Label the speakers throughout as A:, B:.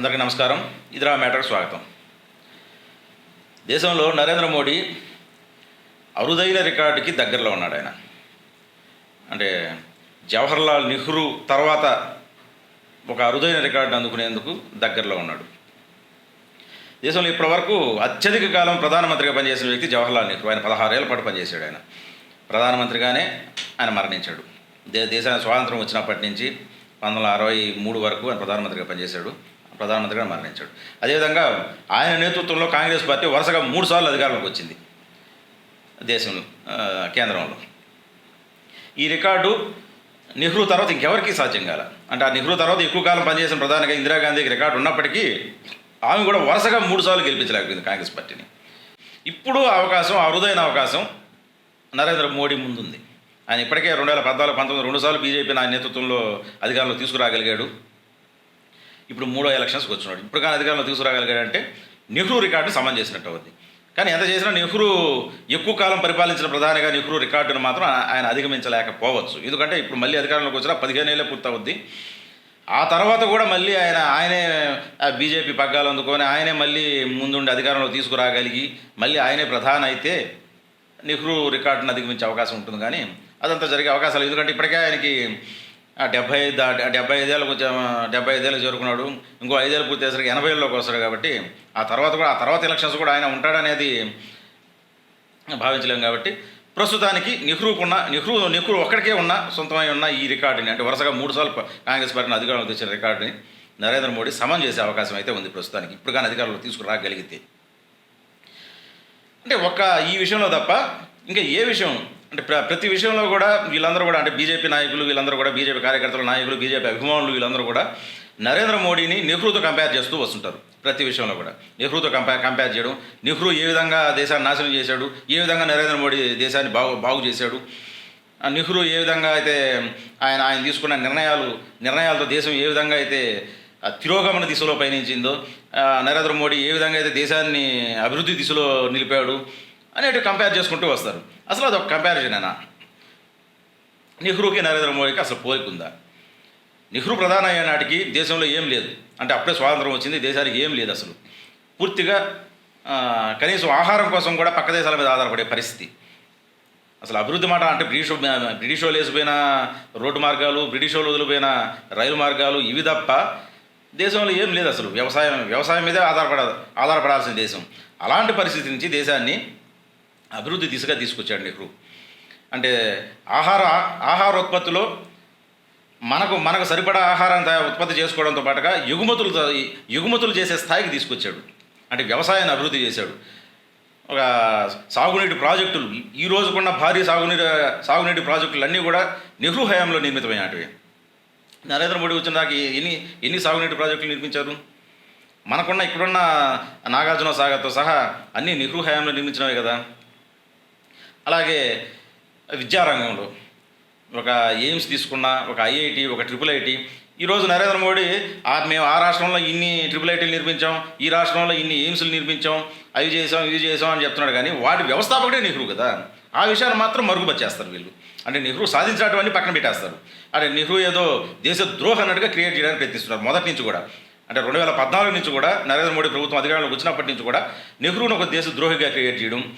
A: అందరికీ నమస్కారం. ఇదిరా మ్యాటర్కి స్వాగతం. దేశంలో నరేంద్ర మోడీ అరుదైన రికార్డుకి దగ్గరలో ఉన్నాడు ఆయన. అంటే జవహర్లాల్ నెహ్రూ తర్వాత ఒక అరుదైన రికార్డు అందుకునేందుకు దగ్గరలో ఉన్నాడు. దేశంలో ఇప్పటివరకు అత్యధిక కాలం ప్రధానమంత్రిగా పనిచేసిన వ్యక్తి జవహర్లాల్ నెహ్రూ. ఆయన పదహారేళ్ళ పాటు పనిచేశాడు ఆయన. ప్రధానమంత్రిగానే ఆయన మరణించాడు. దే దేశానికి స్వాతంత్రం వచ్చినప్పటి నుంచి పంతొమ్మిది వందల అరవై మూడు వరకు ఆయన ప్రధానమంత్రిగా పనిచేశాడు. ప్రధానమంత్రిగా మరణించాడు. అదేవిధంగా ఆయన నేతృత్వంలో కాంగ్రెస్ పార్టీ వరుసగా మూడు సార్లు అధికారంలోకి వచ్చింది దేశంలో కేంద్రంలో. ఈ రికార్డు నెహ్రూ తర్వాత ఇంకెవరికి సాధ్యం కాల. అంటే ఆ నెహ్రూ తర్వాత ఎక్కువ కాలం పనిచేసిన ప్రధానిగా ఇందిరాగాంధీకి రికార్డు ఉన్నప్పటికీ ఆమె కూడా వరుసగా మూడు సార్లు గెలిపించలేకపోయింది కాంగ్రెస్ పార్టీని. ఇప్పుడు అవకాశం ఆ అరుదైన అవకాశం నరేంద్ర మోడీ ముందుంది. ఆయన ఇప్పటికే రెండు వేల పద్నాలుగు పంతొమ్మిది రెండు సార్లు బీజేపీ ఆయన నేతృత్వంలో అధికారంలో తీసుకురాగలిగాడు. ఇప్పుడు మూడో ఎలక్షన్స్కి వచ్చినాడు. ఇప్పుడు కానీ అధికారంలో తీసుకురాగలిగాడంటే నెహ్రూ రికార్డు సమం చేసినట్టు అవుద్ది. కానీ ఎంత చేసినా నెహ్రూ ఎక్కువ కాలం పరిపాలించిన ప్రధానిగా నెహ్రూ రికార్డును మాత్రం ఆయన అధిగమించలేకపోవచ్చు. ఎందుకంటే ఇప్పుడు మళ్ళీ అధికారంలోకి వచ్చినా పదిహేను ఏళ్ళే పూర్తవుద్ది ఆ తర్వాత కూడా మళ్ళీ ఆయన ఆయనే ఆ బీజేపీ పగ్గాలు అందుకొని ఆయనే మళ్ళీ ముందుండి అధికారంలో తీసుకురాగలిగి మళ్ళీ ఆయనే ప్రధాన అయితే నెహ్రూ రికార్డును అధిగమించే అవకాశం ఉంటుంది. కానీ అదంతా జరిగే అవకాశాలు ఎందుకంటే ఇప్పటికే ఆయనకి డెబ్బై ఐదు డెబ్బై ఐదేళ్ళకు వచ్చా డెబ్బై ఐదేళ్ళు చేరుకున్నాడు. ఇంకో ఐదేళ్ళు పూర్తి చేసరికి ఎనభై ఏళ్ళలోకి వస్తాడు కాబట్టి ఆ తర్వాత కూడా ఆ తర్వాత ఎలక్షన్స్ కూడా ఆయన ఉంటాడనేది భావించలేం కాబట్టి ప్రస్తుతానికి నెహ్రూకున్న నెహ్రూ నెహ్రూ ఒక్కడికే ఉన్న సొంతమై ఉన్న ఈ రికార్డుని అంటే వరుసగా మూడు సార్లు కాంగ్రెస్ పార్టీని అధికారంలో తెచ్చిన రికార్డుని నరేంద్ర మోడీ సమం చేసే అవకాశం అయితే ఉంది ప్రస్తుతానికి. ఇప్పుడు కానీ అధికారంలో తీసుకురాగలిగితే. అంటే ఒక్క ఈ విషయంలో తప్ప ఇంకా ఏ విషయం అంటే ప్ర ప్రతి విషయంలో కూడా వీళ్ళందరూ కూడా అంటే బీజేపీ నాయకులు వీళ్ళందరూ కూడా బీజేపీ కార్యకర్తల నాయకులు బీజేపీ అభిమానులు వీళ్ళందరూ కూడా నరేంద్ర మోడీని నెహ్రూతో కంపేర్ చేస్తూ వస్తుంటారు ప్రతి విషయంలో కూడా. నెహ్రూతో కంపేర్ కంపేర్ చేయడం నెహ్రూ ఏ విధంగా దేశాన్ని నాశనం చేశాడు ఏ విధంగా నరేంద్ర మోడీ దేశాన్ని బాగు బాగు చేశాడు నెహ్రూ ఏ విధంగా అయితే ఆయన ఆయన తీసుకున్న నిర్ణయాలు నిర్ణయాలతో దేశం ఏ విధంగా అయితే తిరోగమన దిశలో పయనించిందో నరేంద్ర మోడీ ఏ విధంగా అయితే దేశాన్ని అభివృద్ధి దిశలో నిలిపాడు అనేటివి కంపేర్ చేసుకుంటూ వస్తారు. అసలు అదొక కంపారిజనేనా నెహ్రూకి నరేంద్ర మోడీకి అసలు పోలికుందా నెహ్రూ ప్రధాన అయ్యే నాటికి దేశంలో ఏం లేదు. అంటే అప్పుడే స్వాతంత్రం వచ్చింది దేశానికి ఏం లేదు అసలు. పూర్తిగా కనీసం ఆహారం కోసం కూడా పక్క దేశాల మీద ఆధారపడే పరిస్థితి. అసలు అభివృద్ధి మాట అంటే బ్రిటిష్ బ్రిటిష్ వాళ్ళు వేసిపోయిన రోడ్డు మార్గాలు బ్రిటిష్ వాళ్ళు వదిలిపోయిన రైలు మార్గాలు ఇవి తప్ప దేశంలో ఏం లేదు అసలు. వ్యవసాయం వ్యవసాయం మీదే ఆధారపడ ఆధారపడాల్సిన దేశం. అలాంటి పరిస్థితి నుంచి దేశాన్ని అభివృద్ధి దిశగా తీసుకొచ్చాడు నెహ్రూ అంటే ఆహార ఆహార ఉత్పత్తిలో మనకు మనకు సరిపడా ఆహారం ఉత్పత్తి చేసుకోవడంతో పాటుగా ఎగుమతులు ఎగుమతులు చేసే స్థాయికి తీసుకొచ్చాడు. అంటే వ్యవసాయాన్ని అభివృద్ధి చేశాడు. ఒక సాగునీటి ప్రాజెక్టులు ఈ రోజుకున్న భారీ సాగునీటి సాగునీటి ప్రాజెక్టులు అన్నీ కూడా నెహ్రూ హయాంలో నిర్మితమైనటివి. నరేంద్ర మోడీ వచ్చిన దాకా ఎన్ని ఎన్ని సాగునీటి ప్రాజెక్టులు నిర్మించారు? మనకున్న ఇక్కడున్న నాగార్జున సాగర్తో సహా అన్నీ నెహ్రూ హయాంలో నిర్మించినవే కదా. అలాగే విద్యారంగంలో ఒక ఎయిమ్స్ తీసుకున్నా ఒక ఐఐటి ఒక ట్రిపుల్ ఐటి. ఈరోజు నరేంద్ర మోడీ మేము ఆ రాష్ట్రంలో ఇన్ని ట్రిపుల్ ఐటీలు నిర్మించాం ఈ రాష్ట్రంలో ఇన్ని ఎయిమ్స్లు నిర్మించాం అవి చేసాం ఇవి చేసాం అని చెప్తున్నాడు కానీ వాటి వ్యవస్థాపకుడే నెహ్రూ కదా. ఆ విషయాన్ని మాత్రం మరుగుపరిచేస్తారు వీళ్ళు. అంటే నెహ్రూ సాధించినటువంటి పక్కన పెట్టేస్తారు. అంటే నెహ్రూ ఏదో దేశ ద్రోహ అన్నట్టుగా క్రియేట్ చేయడానికి ప్రయత్నిస్తున్నారు మొదటి నుంచి కూడా. అంటే రెండు వేల పద్నాలుగు నుంచి కూడా నరేంద్ర మోడీ ప్రభుత్వం అధికారంలోకి వచ్చినప్పటి నుంచి కూడా నెహ్రూను ఒక దేశ ద్రోహిగా క్రియేట్ చేయడం.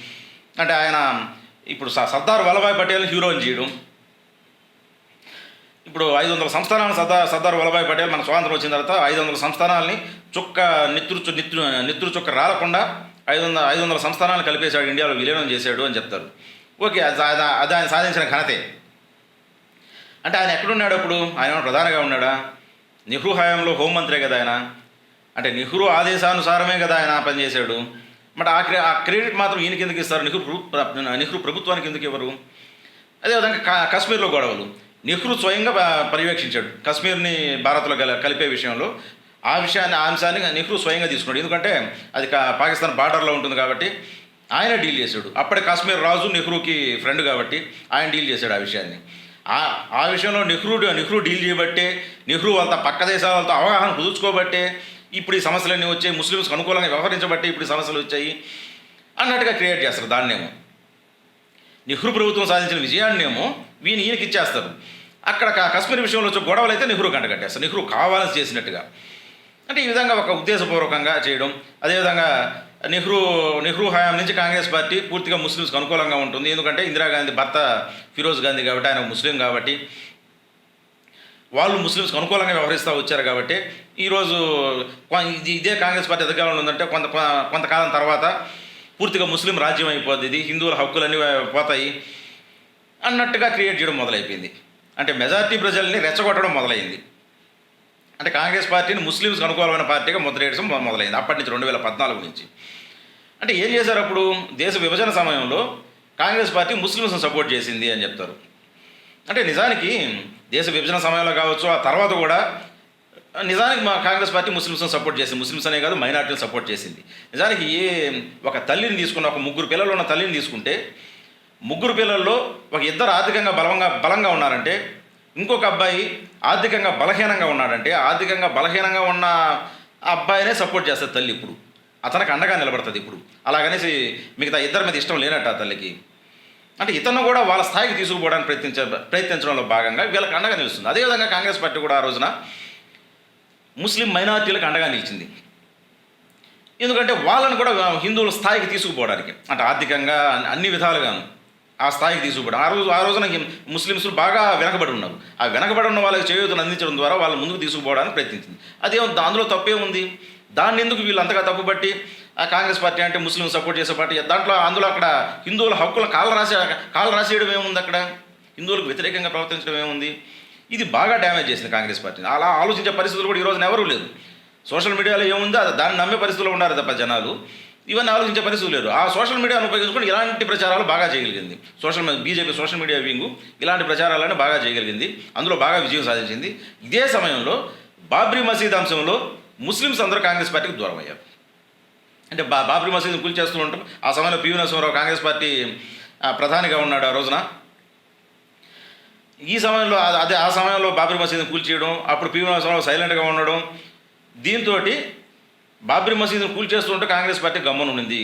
A: అంటే ఆయన ఇప్పుడు స- సర్దార్ వల్లభాయ్ పటేల్ని హీరోయిన్ చేయడం. ఇప్పుడు ఐదు వందల సంస్థానాలు సర్దార్ సర్దార్ వల్లభాయ్ పటేల్ మన స్వాతంత్రం వచ్చిన తర్వాత ఐదు వందల సంస్థానాలని చుక్క నిత్రు నిత్రు నిత్రు చుక్క రాలకుండా ఐదు వందల ఐదు వందల సంస్థానాలు కలిపేశాడు ఇండియాలో విలీనం చేశాడు అని చెప్తారు. ఓకే అది అది ఆయన సాధించిన ఘనతే. అంటే ఆయన ఎక్కడున్నాడు అప్పుడు? ఆయన ఏమైనా ఉన్నాడా? నెహ్రూ హయాంలో హోంమంత్రే కదా ఆయన. అంటే నెహ్రూ ఆదేశానుసారమే కదా ఆయన పనిచేశాడు. మరి ఆ క్రె- ఆ క్రెడిట్ మాత్రం ఈయన కిందకి ఇస్తారు. నెహ్రూ నెహ్రూ ప్రభుత్వానికి ఎందుకు ఇవ్వరు? అదేవిధంగా కా- కాశ్మీర్లో గొడవలు. నెహ్రూ స్వయంగా పర్యవేక్షించాడు. కాశ్మీర్ని భారత్లో కల కలిపే విషయంలో. ఆ విషయాన్ని ఆ అంశాన్ని నెహ్రూ స్వయంగా తీసుకున్నాడు. ఎందుకంటే అది కా- పాకిస్తాన్ బార్డర్లో ఉంటుంది కాబట్టి ఆయన డీల్ చేశాడు. అప్పటి కాశ్మీర్ రాజు నెహ్రూకి ఫ్రెండ్ కాబట్టి ఆయన డీల్ చేశాడు ఆ విషయాన్ని. ఆ ఆ విషయంలో నెహ్రూ నెహ్రూ డీల్ చేయబట్టే నెహ్రూ వాళ్ళతో పక్క దేశాలతో అవగాహన కుదుర్చుకోబట్టే ఇప్పుడు ఈ సమస్యలన్నీ వచ్చాయి ముస్లిమ్స్కి అనుకూలంగా వ్యవహరించబట్టి ఇప్పుడు ఈ సమస్యలు వచ్చాయి అన్నట్టుగా క్రియేట్ చేస్తారు దాన్నేమో. నెహ్రూ ప్రభుత్వం సాధించిన విజయాన్నేమో వీని ఈయనకి ఇచ్చేస్తారు. అక్కడ కశ్మీర్ విషయంలో వచ్చే గొడవలు అయితే నెహ్రూ కంటగట్టేస్తారు నెహ్రూ కావాలని చేసినట్టుగా. అంటే ఈ విధంగా ఒక ఉద్దేశపూర్వకంగా చేయడం అదేవిధంగా నెహ్రూ నెహ్రూ హయాం నుంచి కాంగ్రెస్ పార్టీ పూర్తిగా ముస్లిమ్స్కి అనుకూలంగా ఉంటుంది. ఎందుకంటే ఇందిరాగాంధీ భర్త ఫిరోజ్ గాంధీ కాబట్టి ఆయన ముస్లిం కాబట్టి వాళ్ళు ముస్లిమ్స్కి అనుకూలంగా వ్యవహరిస్తూ వచ్చారు కాబట్టి ఈరోజు ఇదే కాంగ్రెస్ పార్టీ అధికారంలో ఉందంటే కొంత కొంతకాలం తర్వాత పూర్తిగా ముస్లిం రాజ్యం అయిపోద్ది ఇది హిందువుల హక్కులన్నీ పోతాయి అన్నట్టుగా క్రియేట్ చేయడం మొదలైపోయింది. అంటే మెజార్టీ ప్రజల్ని రెచ్చగొట్టడం మొదలైంది. అంటే కాంగ్రెస్ పార్టీని ముస్లిమ్స్కి అనుకూలమైన పార్టీగా ముద్రేయడం మొదలైంది. అప్పటి నుంచి రెండు వేల పద్నాలుగు నుంచి. అంటే ఏం చేశారు అప్పుడు? దేశ విభజన సమయంలో కాంగ్రెస్ పార్టీ ముస్లిమ్స్ని సపోర్ట్ చేసింది అని చెప్తారు. అంటే నిజానికి దేశ విభజన సమయంలో కావచ్చు ఆ తర్వాత కూడా నిజానికి మా కాంగ్రెస్ పార్టీ ముస్లిమ్స్ని సపోర్ట్ చేసింది. ముస్లిమ్స్ అనే కాదు మైనార్టీని సపోర్ట్ చేసింది. నిజానికి ఏ ఒక తల్లిని తీసుకున్న ఒక ముగ్గురు పిల్లలు ఉన్న తల్లిని తీసుకుంటే ముగ్గురు పిల్లల్లో ఒక ఇద్దరు ఆర్థికంగా బలంగా బలంగా ఉన్నారంటే ఇంకొక అబ్బాయి ఆర్థికంగా బలహీనంగా ఉన్నాడంటే ఆర్థికంగా బలహీనంగా ఉన్న ఆ అబ్బాయినే సపోర్ట్ చేస్తుంది తల్లి ఇప్పుడు. అతనికి అండగా నిలబడుతుంది ఇప్పుడు. అలాగనేసి మిగతా ఇద్దరి మీద ఇష్టం లేనట్టు ఆ తల్లికి. అంటే ఇతను కూడా వాళ్ళ స్థాయికి తీసుకుపోవడానికి ప్రయత్నించ ప్రయత్నించడంలో భాగంగా వీళ్ళకి అండగా నిలుస్తుంది. అదేవిధంగా కాంగ్రెస్ పార్టీ కూడా ఆ రోజున ముస్లిం మైనారిటీలకు అండగా నిలిచింది. ఎందుకంటే వాళ్ళని కూడా హిందువుల స్థాయికి తీసుకుపోవడానికి. అంటే ఆర్థికంగా అన్ని- విధాలుగాను ఆ స్థాయికి తీసుకుపోవడం. ఆ రోజు ఆ రోజున హిం- ముస్లిమ్స్ బాగా వెనకబడి ఉన్నారు. ఆ వెనకబడి ఉన్న వాళ్ళకి చేయూతను అందించడం ద్వారా వాళ్ళ ముందుకు తీసుకుపోవడానికి ప్రయత్నించింది. అదే అందులో తప్పే ఉంది దాన్ని ఎందుకు వీళ్ళు అంతగా తప్పుబట్టి కాంగ్రెస్ పార్టీ అంటే ముస్లిం సపోర్ట్ చేసే పార్టీ. దాంట్లో అందులో అక్కడ హిందువుల హక్కుల కాళ్ళ రాసే కాళ్ళు రాసేయడం ఏముంది అక్కడ? హిందువులకు వ్యతిరేకంగా ప్రవర్తించడం ఏముంది? ఇది బాగా డ్యామేజ్ చేసింది కాంగ్రెస్ పార్టీని. అలా ఆలోచించే పరిస్థితులు కూడా ఈ రోజున ఎవరూ లేదు సోషల్ మీడియాలో ఏముంది అది దాన్ని నమ్మే పరిస్థితుల్లో ఉన్నారు తప్ప జనాలు. ఇవన్నీ ఆలోచించే పరిస్థితులు లేరు. ఆ సోషల్ మీడియాను ఉపయోగించుకొని ఇలాంటి ప్రచారాలు బాగా చేయగలిగింది. Social BJP social media wing ఇలాంటి ప్రచారాలను బాగా చేయగలిగింది. అందులో బాగా విజయం సాధించింది. ఇదే సమయంలో బాబ్రీ మసీద్ అంశంలో ముస్లిమ్స్ అందరూ కాంగ్రెస్ పార్టీకి దూరం అయ్యారు అంటే బా బాబ్రీ మసీద్ని కూల్చేస్తూ ఉంటాం. ఆ సమయంలో పివి నరసింహారావు కాంగ్రెస్ పార్టీ ఆ, ప్రధానిగా ఉన్నాడు ఆ రోజున. ఈ సమయంలో అదే ఆ సమయంలో బాబ్రీ మసీద్ని కూల్చేయడం అప్పుడు పివి నరసింహారావు సైలెంట్గా ఉండడం దీంతో బాబ్రీ మసీద్ని కూల్చేస్తుంటే కాంగ్రెస్ పార్టీ గమ్మున ఉండింది.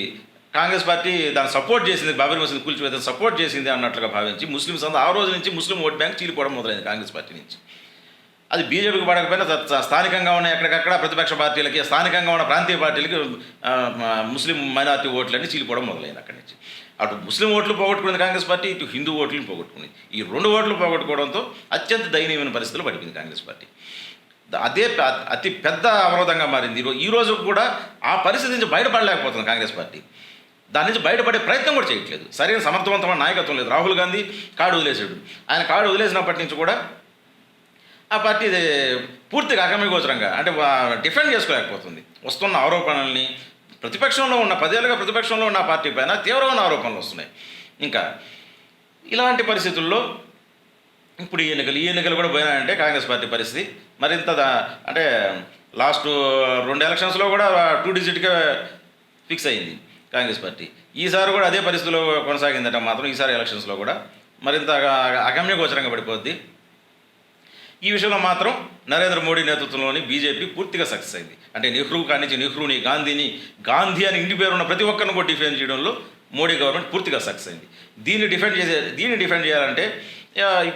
A: కాంగ్రెస్ పార్టీ దాన్ని సపోర్ట్ చేసింది బాబ్రీ మసీద్ కూల్చివేత సపోర్ట్ చేసింది అన్నట్లుగా భావించి ముస్లిమ్స్ అందరూ ఆ రోజు నుంచి ముస్లిం ఓట్ బ్యాంక్ చీలిపోవడం మొదలైంది కాంగ్రెస్ పార్టీ నుంచి. అది బీజేపీకి పడకపోయినా స్థానికంగా ఉన్న ఎక్కడికక్కడ ప్రతిపక్ష పార్టీలకి స్థానికంగా ఉన్న ప్రాంతీయ పార్టీలకి ముస్లిం మైనార్టీ ఓట్లన్నీ చీలిపోవడం మొదలైంది అక్కడి నుంచి. అటు ముస్లిం ఓట్లు పోగొట్టుకుంది కాంగ్రెస్ పార్టీ ఇటు హిందూ ఓట్లను పోగొట్టుకుంది. ఈ రెండు ఓట్లు పోగొట్టుకోవడంతో అత్యంత దయనీయమైన పరిస్థితులు పడిపోయింది కాంగ్రెస్ పార్టీ. అదే అతి పెద్ద అవరోధంగా మారింది. ఈ రోజు కూడా ఆ పరిస్థితి నుంచి బయటపడలేకపోతుంది కాంగ్రెస్ పార్టీ. దాని నుంచి బయటపడే ప్రయత్నం కూడా చేయట్లేదు. సరైన సమర్థవంతమైన నాయకత్వం లేదు. రాహుల్ గాంధీ కాడు వదిలేశాడు. ఆయన కాడు వదిలేసినప్పటి నుంచి కూడా ఆ పార్టీ ఇది పూర్తిగా అగమ్యగోచరంగా అంటే డిఫెండ్ చేసుకోలేకపోతుంది. వస్తున్న ఆరోపణల్ని ప్రతిపక్షంలో ఉన్న పదేళ్ళుగా ప్రతిపక్షంలో ఉన్న పార్టీ పైన తీవ్రమైన ఆరోపణలు వస్తున్నాయి. ఇంకా ఇలాంటి పరిస్థితుల్లో ఇప్పుడు ఈ ఎన్నికలు ఈ ఎన్నికలు కూడా పోయినాయంటే కాంగ్రెస్ పార్టీ పరిస్థితి మరింత అంటే లాస్ట్ రెండు ఎలక్షన్స్లో కూడా టూ డిజిట్గా ఫిక్స్ అయింది కాంగ్రెస్ పార్టీ. ఈసారి కూడా అదే పరిస్థితిలో కొనసాగిందట మాత్రం ఈసారి ఎలక్షన్స్లో కూడా మరింత అగమ్యగోచరంగా పడిపోద్ది. ఈ విషయంలో మాత్రం నరేంద్ర మోడీ నేతృత్వంలోని బీజేపీ పూర్తిగా సక్సెస్ అయింది. అంటే నెహ్రూ కానించి నెహ్రూని గాంధీని గాంధీ అని ఇంటి పేరున్న ప్రతి ఒక్కరిని కూడా డిఫెండ్ చేయడంలో మోడీ గవర్నమెంట్ పూర్తిగా సక్సెస్ అయింది. దీన్ని డిఫెండ్ చేసే దీన్ని డిఫెండ్ చేయాలంటే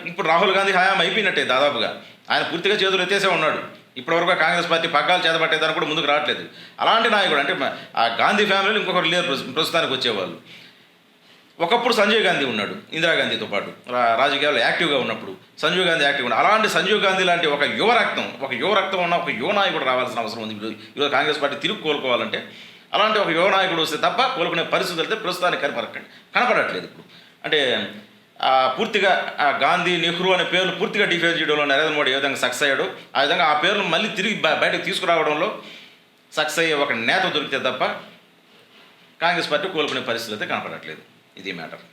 A: ఇప్పుడు రాహుల్ గాంధీ హయాం అయిపోయినట్టే దాదాపుగా. ఆయన పూర్తిగా చేతులు ఎత్తేసే ఉన్నాడు. ఇప్పటివరకు కాంగ్రెస్ పార్టీ పగ్గాలు చేతబట్టేదానికి కూడా ముందుకు రావట్లేదు. అలాంటి నాయకుడు అంటే ఆ గాంధీ ఫ్యామిలీలో ఇంకొకరు లేరు ప్రస్తుతానికి వచ్చేవాళ్ళు. ఒకప్పుడు సంజయ్ గాంధీ ఉన్నాడు ఇందిరాగాంధీతో పాటు. రాజకీయాల్లో యాక్టివ్గా ఉన్నప్పుడు సంజీవ్ గాంధీ యాక్టివ్ ఉన్నాడు అలాంటి సంజీవ్ గాంధీ లాంటి ఒక యువ రక్తం ఒక యువ రక్తం ఉన్న ఒక యువ నాయకుడు రావాల్సిన అవసరం ఉంది. ఈరోజు కాంగ్రెస్ పార్టీ తిరుగు కోలుకోవాలంటే అలాంటి ఒక యువ నాయకుడు వస్తే తప్ప కోలుకునే పరిస్థితులు అయితే ప్రస్తుతానికి కనపడకండి కనపడట్లేదు ఇప్పుడు. అంటే పూర్తిగా గాంధీ నెహ్రూ అనే పేర్లు పూర్తిగా డిఫైన్ చేయడంలో నరేంద్ర మోడీ ఏ విధంగా సక్సెస్ అయ్యాడు ఆ విధంగా ఆ పేర్లు మళ్ళీ తిరిగి బయటకు తీసుకురావడంలో సక్సెస్ అయ్యే ఒక నేత దొరికితే తప్ప కాంగ్రెస్ పార్టీ కోలుకునే పరిస్థితులు అయితే కనపడట్లేదు. ఇది మ్యాటర్.